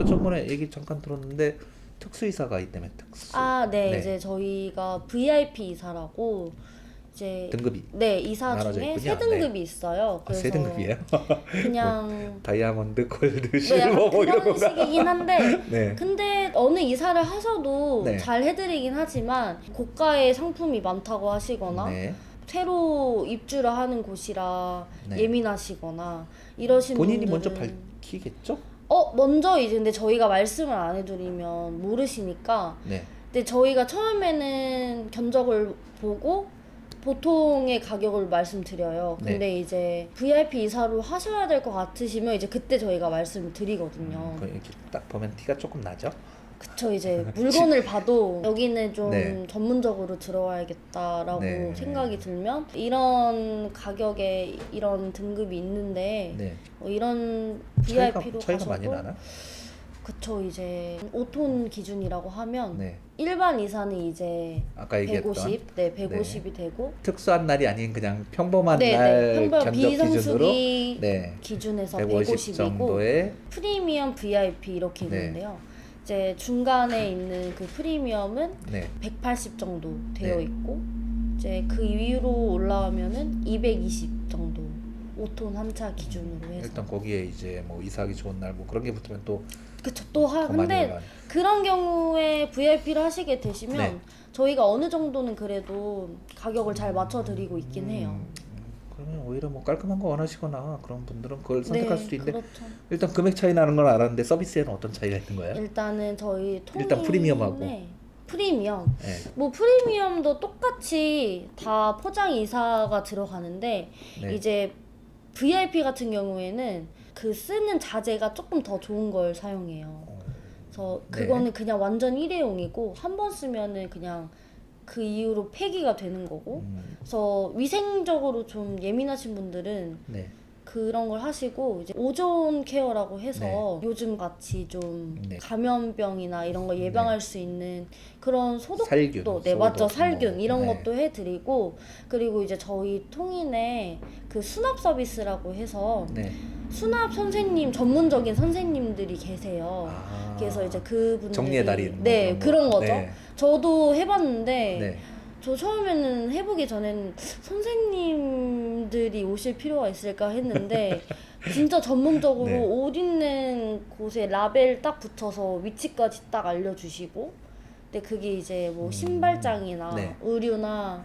또 저번에 얘기 잠깐 들었는데 특수이사가 있다며 특수 아, 네, 네. 이제 저희가 VIP 이사라고 이제 등급이 네 이사 나눠져 중에 있군요. 세 등급이 있어요. 아, 세 등급이에요? 그냥 다이아몬드, 골드, 네, 실버 약간 뭐 그런 이런 거가 식이긴 한데 네. 근데 어느 이사를 하셔도 네. 잘 해드리긴 하지만 고가의 상품이 많다고 하시거나 네. 새로 입주를 하는 곳이라 네. 예민하시거나 이러신 본인이 분들은 먼저 밝히겠죠? 어 먼저 이제 근데 저희가 말씀을 안 해드리면 모르시니까 네. 근데 저희가 처음에는 견적을 보고 보통의 가격을 말씀드려요. 네. 근데 이제 VIP 이사로 하셔야 될 것 같으시면 이제 그때 저희가 말씀을 드리거든요. 그 이렇게 딱 보면 티가 조금 나죠? 그쵸 이제 물건을 봐도 여기는 좀 네. 전문적으로 들어와야겠다라고 네. 생각이 들면 이런 가격에 이런 등급이 있는데 네. 뭐 이런 차이가 VIP로 차이가 가셔도 많이 나나? 그쵸 이제 5톤 기준이라고 하면 네. 일반 이사는 이제 아까 얘기했던 150, 네 150이 되고 특수한 날이 아닌 그냥 평범한 네, 날 네. 평범 견적 기준으로 비성수기 네. 기준에서 150 150 이고 정도의 프리미엄 VIP 이렇게 네. 있는데요. 이제 중간에 있는 그 프리미엄은 네. 180 정도 되어 네. 있고 이제 그 위로 올라가면은 220 정도 5톤 한차 기준으로 해서 일단 거기에 이제 뭐 이사하기 좋은 날 뭐 그런 게 붙으면 또 그쵸 또 하, 더 많이 근데 올라. 그런 경우에 VIP를 하시게 되시면 네. 저희가 어느 정도는 그래도 가격을 잘 맞춰 드리고 있긴 해요. 음, 그러면 오히려 뭐 깔끔한 거 원하시거나 그런 분들은 그걸 선택할 수도 있는데 그렇죠. 일단 금액 차이 나는 건 알았는데 서비스에는 어떤 차이가 있는 거예요? 일단은 저희 통이 일단 프리미엄하고. 프리미엄 네. 뭐 프리미엄도 똑같이 다 포장 이사가 들어가는데 네. 이제 VIP 같은 경우에는 그 쓰는 자재가 조금 더 좋은 걸 사용해요. 어, 그래서 네. 그거는 그냥 완전 일회용이고 한 번 쓰면은 그냥 그 이후로 폐기가 되는 거고. 음, 그래서 위생적으로 좀 예민하신 분들은 네. 그런 걸 하시고 이제 오존 케어라고 해서 요즘 같이 좀 네. 감염병이나 이런 거 예방할 수 있는 그런 소독도 살균, 네 맞죠 소독, 살균 뭐, 이런 네. 것도 해드리고 그리고 이제 저희 통인에 그 수납 서비스라고 해서 네. 수납 선생님 전문적인 선생님들이 계세요. 아, 그래서 이제 그분들이 정리의 달인 뭐 네 그런 그런 거. 거죠. 네. 저도 해봤는데 네. 저 처음에는 해보기 전에는 선생님들이 오실 필요가 있을까 했는데 진짜 전문적으로 네. 옷 있는 곳에 라벨 딱 붙여서 위치까지 딱 알려주시고 근데 그게 이제 뭐 음. 신발장이나 네. 의류나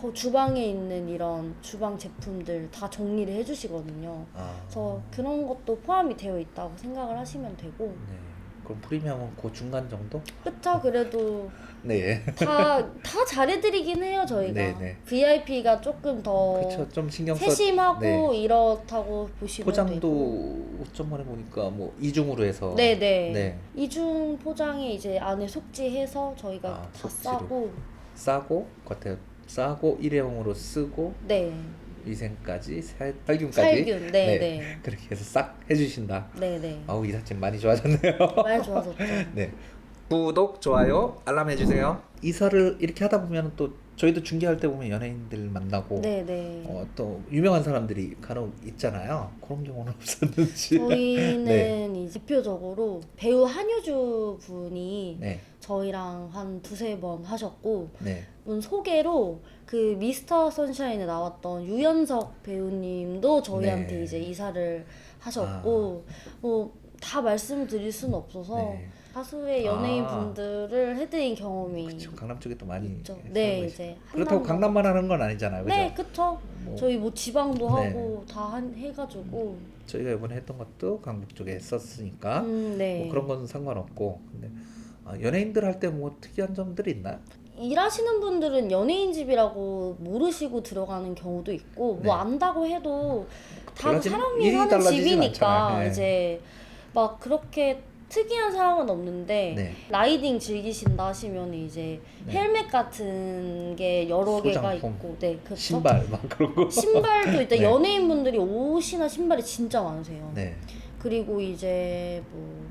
그 주방에 있는 이런 주방 제품들 다 정리를 해주시거든요. 아. 그래서 그런 것도 포함이 되어 있다고 생각을 하시면 되고 네. 그럼 프리미엄은 그 중간 정도? 그쵸 그래도 네. 다 다 잘해드리긴 해요 저희가 네, 네. VIP가 조금 더 그렇죠. 좀 신경 써. 세심하고 네. 이렇다고 보시면 포장도. 저번에 보니까 뭐 이중으로 해서 네네 네. 이중 포장에 이제 안에 속지해서 저희가 아, 다 속지로. 싸고 싸고 겉에 싸고 일회용으로 쓰고 네 위생까지 살- 살균까지 살균 네. 네네 그렇게 해서 싹 해주신다. 네 네 아우 이삿짐 많이 좋아졌네요. 많이 좋아졌죠 네. 구독, 좋아요, 알람 해주세요. 이사를 이렇게 하다 보면 또 저희도 중계할 때 보면 연예인들 만나고 네 네 어, 또 유명한 사람들이 간혹 있잖아요. 그런 경우는 없었는지. 저희는 네. 이 대표적으로 배우 한효주 분이 네, 저희랑 한 두세 번 하셨고 네, 분 소개로 그 미스터 선샤인에 나왔던 유연석 배우님도 저희한테 네. 아. 이제 이사를 하셨고 뭐 다 말씀드릴 수는 없어서 네. 다수의 연예인 아. 분들을 해드린 경험이 그쵸. 강남 쪽에 또 많이 있죠. 네 이제 그렇다고 한남동. 강남만 하는 건 아니잖아요, 그죠? 네 그쵸. 뭐 저희 뭐 지방도 네. 하고 다 한, 해가지고 저희가 이번에 했던 것도 강북 쪽에 했었으니까 음, 네. 뭐 그런 건 상관없고 근데 아, 연예인들 할 때 뭐 특이한 점들이 있나요? 일하시는 분들은 연예인 집이라고 모르시고 들어가는 경우도 있고 네. 뭐 안다고 해도 다 사람이 일이 사는 달라지진 집이니까 않잖아요. 네. 이제 막 그렇게 특이한 사항은 없는데 네. 라이딩 즐기신다 하시면 이제 네. 헬멧 같은 게 여러 개가 소장품, 있고 네 그쵸? 신발 막 그런 거. 신발도 일단 네. 연예인분들이 옷이나 신발이 진짜 많으세요. 네. 그리고 이제 뭐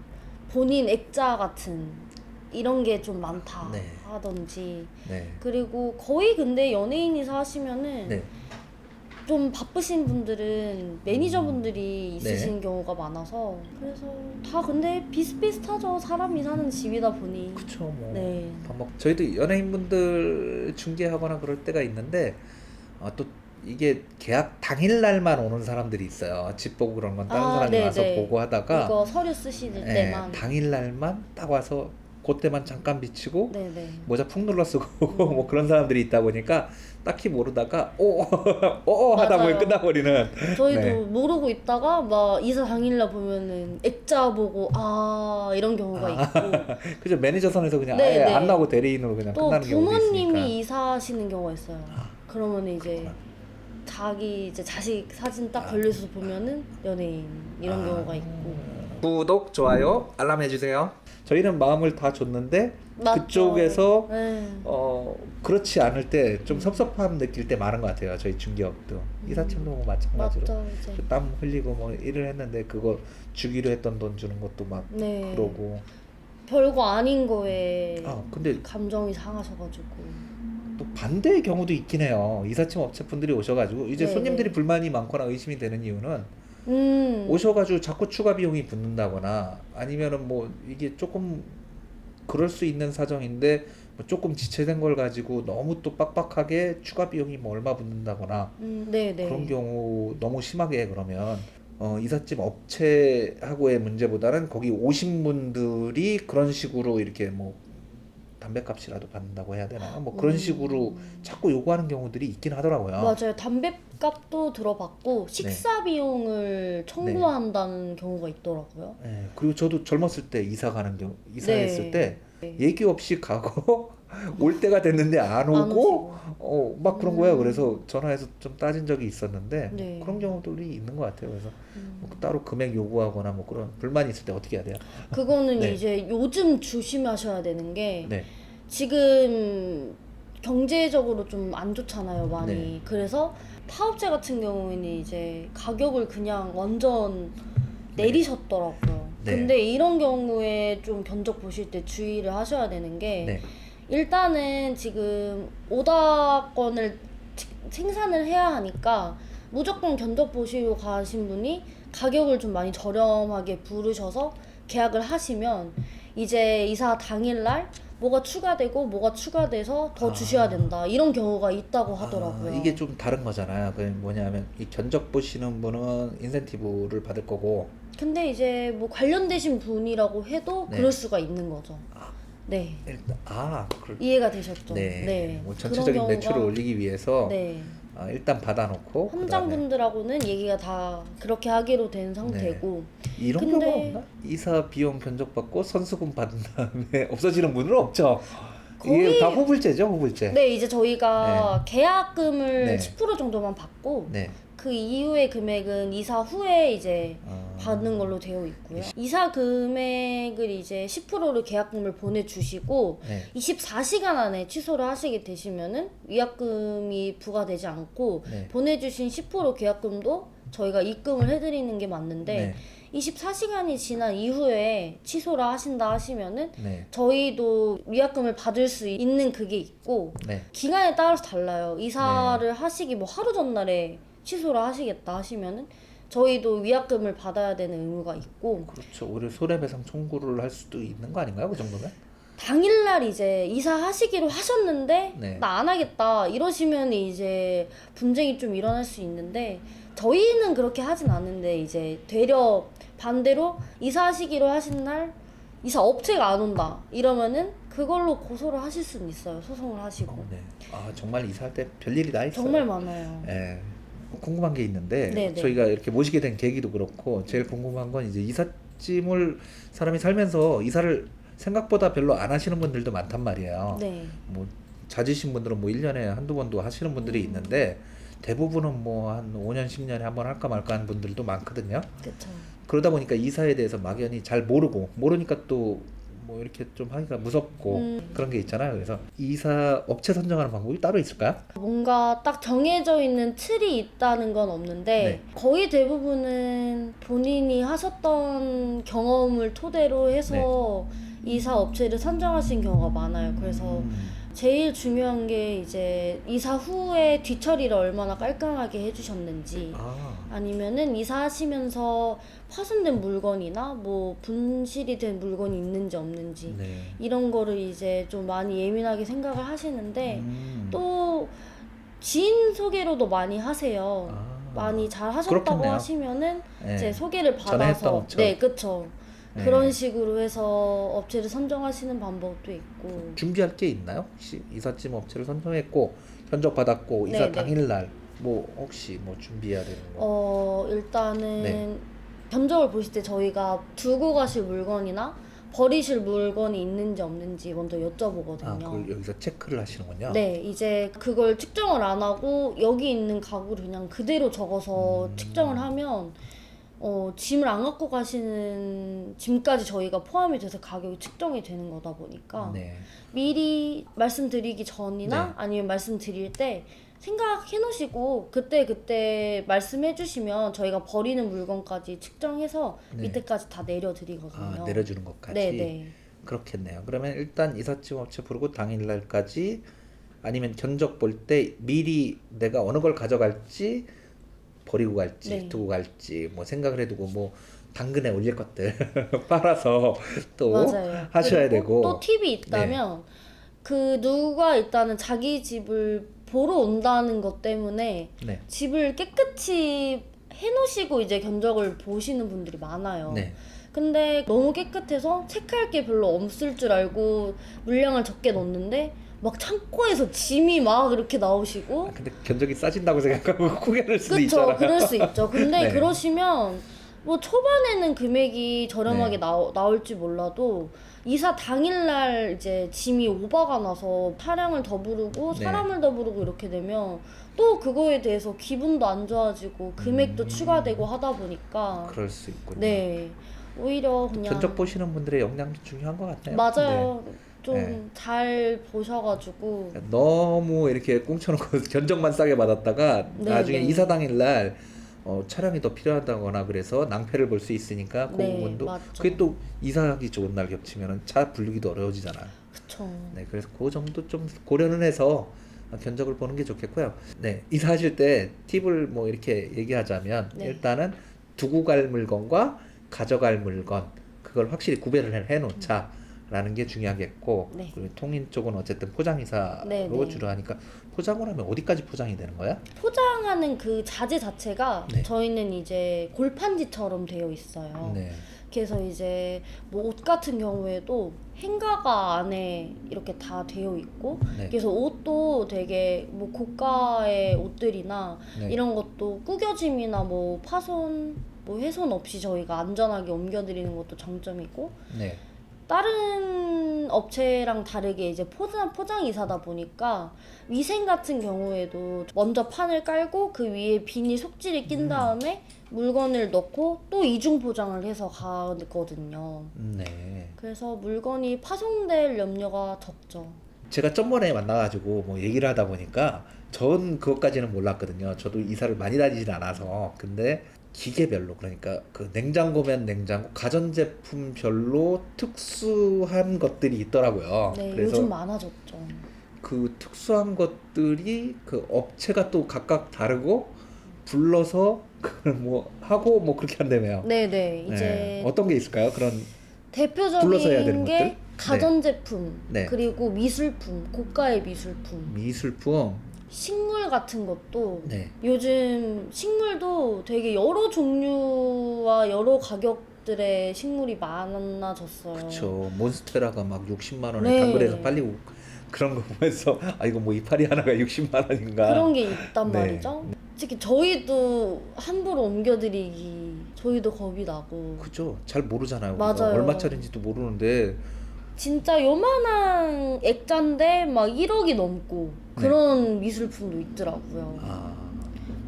본인 액자 같은 이런 게 좀 많다 네. 하던지 네. 그리고 거의 근데 연예인이사 하시면은 네. 좀 바쁘신 분들은 매니저분들이 있으신 네. 경우가 많아서 그래서 다 근데 비슷비슷하죠. 사람이 사는 집이다 보니. 그쵸 뭐. 네. 밥 먹. 저희도 연예인분들 중계하거나 그럴 때가 있는데 어, 또 이게 계약 당일 날만 오는 사람들이 있어요. 집 보고 그런 건 다른 아, 사람이 네, 와서 네. 보고 하다가 이거 서류 쓰실 예, 때만. 당일 날만 딱 와서 그때만 잠깐 비치고 네네. 모자 푹 눌러 쓰고 뭐 그런 사람들이 있다 보니까 딱히 모르다가 오오 하다 보면 맞아요. 끝나버리는 저희도 네. 모르고 있다가 막 이사 당일날 보면은 액자 보고 아 이런 경우가 있고 그죠 매니저 선에서 그냥 네, 아예 네. 안 나오고 대리인으로 그냥 또 끝나는 경우도 있으니까 부모님이 이사하시는 경우가 있어요. 아, 그러면 이제 그렇구나. 자기 이제 자식 사진 딱 아. 걸려서 보면은 연예인 이런 아. 경우가 있고 구독 좋아요 알람 해주세요. 저희는 마음을 다 줬는데 맞죠. 그쪽에서 네. 어 그렇지 않을 때 좀 섭섭함 느낄 때 많은 것 같아요. 저희 중기업도. 이사팀도 뭐 마찬가지로. 맞죠 이제 땀 흘리고 뭐 일을 했는데 그거 주기로 했던 돈 주는 것도 막 네. 그러고. 별거 아닌 거에 아 근데 감정이 상하셔가지고. 또 반대의 경우도 있긴 해요. 이사팀 업체 분들이 오셔가지고 이제 네, 손님들이 네. 불만이 많거나 의심이 되는 이유는 음. 오셔가지고 자꾸 추가 비용이 붙는다거나 아니면은 뭐 이게 조금 그럴 수 있는 사정인데 뭐 조금 지체된 걸 가지고 너무 또 빡빡하게 추가 비용이 뭐 얼마 붙는다거나 음, 네네. 그런 경우 너무 심하게 그러면 어, 이삿짐 업체하고의 문제보다는 거기 오신 분들이 그런 식으로 이렇게 뭐 담배값이라도 받는다고 해야 되나 뭐 그런 음. 식으로 자꾸 요구하는 경우들이 있긴 하더라고요. 맞아요 담배값도 들어봤고 네. 식사 비용을 청구한다는 경우가 있더라고요. 예, 그리고 저도 젊었을 때 이사 가는 경우 이사했을 네. 때 네. 얘기 없이 가고 올 때가 됐는데 안안 오고. 어 막 그런 음. 거예요. 그래서 전화해서 좀 따진 적이 있었는데 네. 그런 경우들이 있는 것 같아요. 그래서 음. 뭐 따로 금액 요구하거나 뭐 그런 불만이 있을 때 어떻게 해야 돼요? 그거는 네. 이제 요즘 조심하셔야 되는 게 네. 지금 경제적으로 좀 안 좋잖아요, 많이. 네. 그래서 파업체 같은 경우에는 이제 가격을 그냥 완전 내리셨더라고요. 네. 근데 이런 경우에 좀 견적 보실 때 주의를 하셔야 되는 게 네. 일단은 지금 오다권을 치- 생산을 해야 하니까 무조건 견적 보시고 가신 분이 가격을 좀 많이 저렴하게 부르셔서 계약을 하시면 이제 이사 당일날 뭐가 추가되고 뭐가 추가돼서 더 아. 주셔야 된다 이런 경우가 있다고 하더라고요. 아, 이게 좀 다른 거잖아요. 그 뭐냐면 이 견적 보시는 분은 인센티브를 받을 거고 근데 이제 뭐 관련되신 분이라고 해도 네. 그럴 수가 있는 거죠. 아. 네 일단 아 그럴 이해가 되셨죠? 네. 뭐 그런 전체적인 경우가- 매출을 올리기 위해서 네. 아, 일단 받아놓고 그다음에 현장분들하고는 얘기가 다 그렇게 하기로 된 상태고 이런 근데- 경우 없나? 이사 비용 견적 받고 선수금 받은 다음에 없어지는 분은 없죠. 이게 거의- 다 후불제죠, 후불제. 네 이제 저희가 계약금을 네. 10% 정도만 받고 네. 그 이후의 금액은 이사 후에 이제 어, 받는 걸로 되어 있고요. 이사 금액을 이제 10%를 계약금을 보내주시고 네. 24시간 안에 취소를 하시게 되시면은 위약금이 부과되지 않고 네. 보내주신 10% 계약금도 저희가 입금을 해드리는 게 맞는데 네. 24시간이 지난 이후에 취소를 하신다 하시면은 네. 저희도 위약금을 받을 수 있는 그게 있고 네. 기간에 따라서 달라요. 이사를 하시기 뭐 하루 전날에 취소를 하시겠다 하시면은 저희도 위약금을 받아야 되는 의무가 있고 그렇죠. 오히려 손해배상 청구를 할 수도 있는 거 아닌가요? 그 정도면? 당일날 이제 이사하시기로 하셨는데 네. 나 안 하겠다 이러시면 이제 분쟁이 좀 일어날 수 있는데 저희는 그렇게 하진 않는데 이제 되려 반대로 이사하시기로 하신 날 이사 업체가 안 온다 이러면은 그걸로 고소를 하실 수는 있어요 소송을 하시고 어, 네. 아 정말 이사할 때 별일이 다 있어요. 정말 많아요. 예. 궁금한 게 있는데 네네. 저희가 이렇게 모시게 된 계기도 그렇고 제일 궁금한 건 이제 이삿짐을 사람이 살면서 이사를 생각보다 별로 안 하시는 분들도 많단 말이에요. 네. 뭐 잦으신 분들은 뭐 1년에 한두 번도 하시는 분들이 음. 있는데 대부분은 뭐 한 5년 10년에 한 번 할까 말까 하는 분들도 많거든요. 그쵸. 그러다 보니까 이사에 대해서 막연히 잘 모르고 모르니까 또 뭐 이렇게 좀 하기가 무섭고 음. 그런 게 있잖아요. 그래서 이사 업체 선정하는 방법이 따로 있을까요? 뭔가 딱 정해져 있는 틀이 있다는 건 없는데 네. 거의 대부분은 본인이 하셨던 경험을 토대로 해서 네. 이사 업체를 선정하신 경우가 많아요. 그래서 음, 제일 중요한 게 이제 이사 후에 뒤처리를 얼마나 깔끔하게 해주셨는지 아, 아니면은 이사하시면서 파손된 물건이나 뭐 분실이 된 물건이 있는지 없는지 네. 이런 거를 이제 좀 많이 예민하게 생각을 하시는데 음. 또 지인 소개로도 많이 하세요. 아. 많이 잘 하셨다고 그렇겠네요. 하시면은 네. 제 소개를 받아서. 네 그쵸 네. 그런 식으로 해서 업체를 선정하시는 방법도 있고 준비할 게 있나요? 혹시 이삿짐 업체를 선정했고 견적 받았고 이사 네, 네. 당일날 뭐 혹시 뭐 준비해야 되는 거? 어 일단은 네. 견적을 보실 때 저희가 두고 가실 물건이나 버리실 물건이 있는지 없는지 먼저 여쭤보거든요. 아, 그걸 여기서 체크를 하시는군요. 네, 이제 그걸 측정을 안 하고 여기 있는 가구를 그냥 그대로 적어서 음. 측정을 하면 어, 짐을 안 갖고 가시는 짐까지 저희가 포함이 돼서 가격이 측정이 되는 거다 보니까 네. 미리 말씀드리기 전이나 네. 아니면 말씀드릴 때 생각해 놓으시고 그때 그때 말씀해 주시면 저희가 버리는 물건까지 측정해서 네. 밑에까지 다 내려 드리거든요. 아, 내려주는 것까지. 네, 네. 그렇겠네요. 그러면 일단 이삿짐 업체 부르고 당일 날까지 아니면 견적 볼 때 미리 내가 어느 걸 가져갈지 버리고 갈지 네. 두고 갈지 뭐 생각을 해두고 뭐 당근에 올릴 것들 빨아서 또 맞아요. 하셔야 되고 또 팁이 있다면 그 누가 일단은 자기 집을 보러 온다는 것 때문에 네. 집을 깨끗이 해놓으시고 이제 견적을 보시는 분들이 많아요. 네. 근데 너무 깨끗해서 체크할 게 별로 없을 줄 알고 물량을 적게 넣었는데 막 창고에서 짐이 막 이렇게 나오시고 아, 근데 견적이 싸진다고 생각하고 고개를 수도 그쵸 있잖아요. 그럴 수 있죠 근데 네. 그러시면 뭐 초반에는 금액이 저렴하게 네. 나오, 나올지 몰라도 이사 당일날 이제 짐이 오바가 나서 차량을 더 부르고 네. 사람을 더 부르고 이렇게 되면 또 그거에 대해서 기분도 안 좋아지고 금액도 음. 추가되고 하다 보니까 그럴 수 있군요. 네 오히려 그냥 견적 보시는 분들의 역량도 중요한 것 같아요. 맞아요 좀 네. 잘 보셔가지고 네. 너무 이렇게 꽁쳐놓고 견적만 싸게 받았다가 네, 나중에 네. 이사 당일날 어, 차량이 더 필요하다거나 그래서 낭패를 볼 수 있으니까 그 네, 부분도 맞죠. 그게 또 이사하기 좋은 날 겹치면 차 불리기도 어려워지잖아요. 그쵸 네, 그래서 그 점도 좀 고려는 해서 견적을 보는 게 좋겠고요. 네, 이사하실 때 팁을 뭐 이렇게 얘기하자면 네. 일단은 두고 갈 물건과 가져갈 물건 그걸 확실히 구별을 해- 해놓자 라는 게 중요하겠고 네. 그리고 통인 쪽은 어쨌든 포장이사로 네, 네. 주로 하니까 포장을 하면 어디까지 포장이 되는 거야? 포장하는 그 자재 자체가 네. 저희는 이제 골판지처럼 되어 있어요. 네, 그래서 이제 뭐 옷 같은 경우에도 행가가 안에 이렇게 다 되어 있고 네, 그래서 옷도 되게 뭐 고가의 옷들이나 네. 이런 것도 구겨짐이나 뭐 파손 뭐 훼손 없이 저희가 안전하게 옮겨드리는 것도 장점이고 네, 다른 업체랑 다르게 이제 포장 포장 이사다 보니까 위생 같은 경우에도 먼저 판을 깔고 그 위에 비닐 속지를 낀 음. 다음에 물건을 넣고 또 이중 포장을 해서 가거든요. 네. 그래서 물건이 파손될 염려가 적죠. 제가 전번에 만나가지고 뭐 얘기를 하다 보니까 전 그것까지는 몰랐거든요. 저도 이사를 많이 다니진 않아서. 근데 기계별로 그러니까 그 냉장고면 냉장고, 가전제품별로 특수한 것들이 있더라고요. 네, 그래서 요즘 많아졌죠. 그 특수한 것들이 그 업체가 또 각각 다르고 불러서 그걸 뭐 하고 뭐 그렇게 한다며요. 네, 네. 이제 네. 어떤 게 있을까요? 그런 불러서 해야 되는 대표적인 게 것들? 가전제품 네. 그리고 미술품, 고가의 미술품, 미술품. 식물 같은 것도 네. 요즘 식물도 되게 여러 종류와 여러 가격들의 식물이 많아졌어요. 그쵸 몬스테라가 막 60만 원에 네. 당근에서 팔리고 그런 거 보면서 아 이거 뭐 이파리 하나가 60만 원인가 그런 게 있단 네. 말이죠. 특히 저희도 함부로 옮겨드리기 저희도 겁이 나고 그죠 잘 모르잖아요. 맞아요. 얼마짜리인지도 모르는데 진짜 요만한 액자인데 막 1억이 넘고 그런 미술품도 있더라고요. 아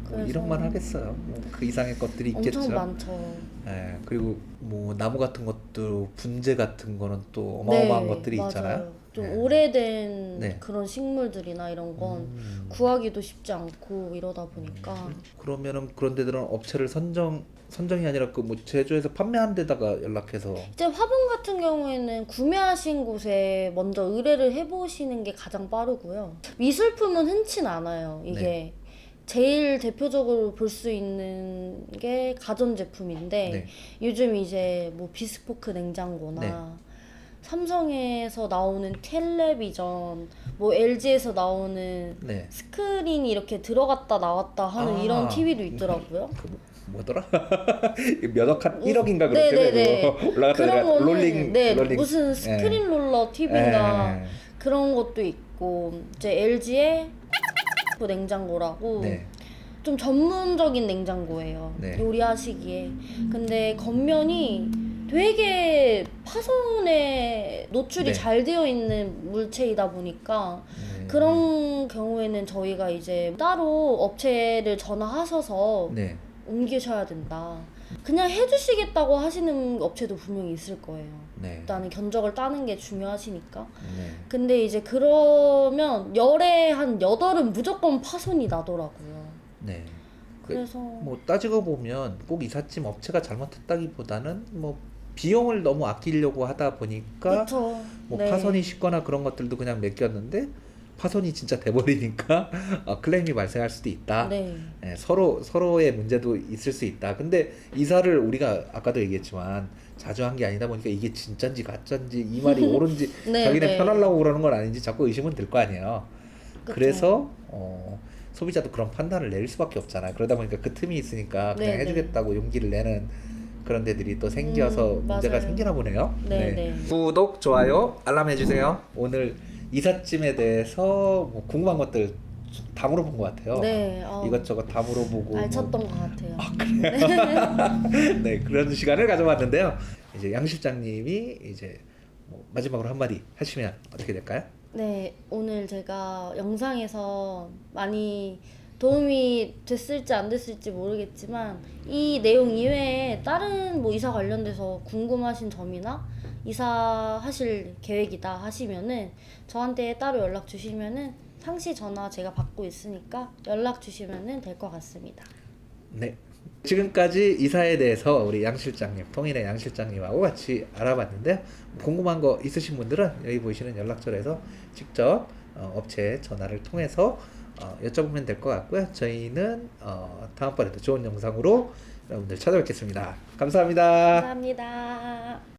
뭐 그래서- 1억만 하겠어요 뭐그 이상의 것들이 있겠죠 엄청 많죠. 예, 그리고 뭐 나무 같은 것도 분재 같은 거는 또 어마어마한 네, 것들이 맞아요. 있잖아요 좀 네. 오래된 네. 그런 식물들이나 이런 건 음. 구하기도 쉽지 않고 이러다 보니까 그러면은 그런 데들은 업체를 선정 선정이 아니라 그 뭐 제조해서 판매한 데다가 연락해서 이제 화분 같은 경우에는 구매하신 곳에 먼저 의뢰를 해보시는 게 가장 빠르고요. 미술품은 흔치 않아요. 이게 네. 제일 대표적으로 볼 수 있는 게 가전제품인데 네. 요즘 이제 뭐 비스포크 냉장고나 네. 삼성에서 나오는 텔레비전, 뭐 LG에서 나오는 네. 스크린이 이렇게 들어갔다 나왔다 하는 아. 이런 TV도 있더라고요. 그 뭐- 뭐더라? 몇억 한 1억인가 네, 그렇게 네, 네. 올라갔다. 거는 롤링 네 롤링 무슨 스크린 롤러 TV인가 예. 그런 것도 있고 이제 LG의 냉장고라고 네. 좀 전문적인 냉장고예요. 네. 요리하시기에. 근데 겉면이 되게 파손에 노출이 네. 잘 되어 있는 물체이다 보니까 네. 그런 경우에는 저희가 이제 따로 업체를 전화하셔서 네. 옮기셔야 된다. 그냥 해주시겠다고 하시는 업체도 분명히 있을 거예요. 네. 일단은 견적을 따는 게 중요하시니까. 네. 근데 이제 그러면 열에 한 여덟은 무조건 파손이 나더라고요. 네. 그- 그래서 뭐 따지고 보면 꼭 이삿짐 업체가 잘못했다기보다는 뭐 비용을 너무 아끼려고 하다 보니까 그렇죠. 뭐 파손이 쉽거나 그런 것들도 그냥 맡겼는데 파손이 진짜 돼버리니까 어, 클레임이 발생할 수도 있다. 네. 예, 서로 서로의 문제도 있을 수 있다. 근데 이사를 우리가 아까도 얘기했지만 자주 한 게 아니다 보니까 이게 진짠지 가짠지 이 말이 옳은지 네, 자기네 네. 편하려고 그러는 건 아닌지 자꾸 의심은 들 거 아니에요. 그쵸. 그래서 어, 소비자도 그런 판단을 내릴 수밖에 없잖아요. 그러다 보니까 그 틈이 있으니까 그냥 네, 네. 해주겠다고 용기를 내는 그런 데들이 또 생겨서 음, 문제가 맞아요. 생기나 보네요. 네, 네. 구독, 좋아요, 알람 해주세요. 오늘 이삿짐에 대해서 뭐 궁금한 것들 다 물어본 것 같아요. 네. 어, 이것저것 다 물어보고 뭐- 알쳤던 것 같아요. 네 그런 시간을 가져봤는데요. 이제 양 실장님이 이제 뭐 마지막으로 한마디 하시면 어떻게 될까요? 네, 오늘 제가 영상에서 많이 도움이 됐을지 안 됐을지 모르겠지만 이 내용 이외에 다른 뭐 이사 관련돼서 궁금하신 점이나 이사하실 계획이다 하시면은 저한테 따로 연락 주시면은 상시 전화 제가 받고 있으니까 연락 주시면은 될 것 같습니다. 네. 지금까지 이사에 대해서 우리 양 실장님, 통일의 양 실장님하고 같이 알아봤는데요. 궁금한 거 있으신 분들은 여기 보이시는 연락처에서 직접 어, 업체 전화를 통해서 어, 여쭤보면 될 것 같고요. 저희는 어, 다음번에도 좋은 영상으로 여러분들 찾아뵙겠습니다. 감사합니다. 감사합니다.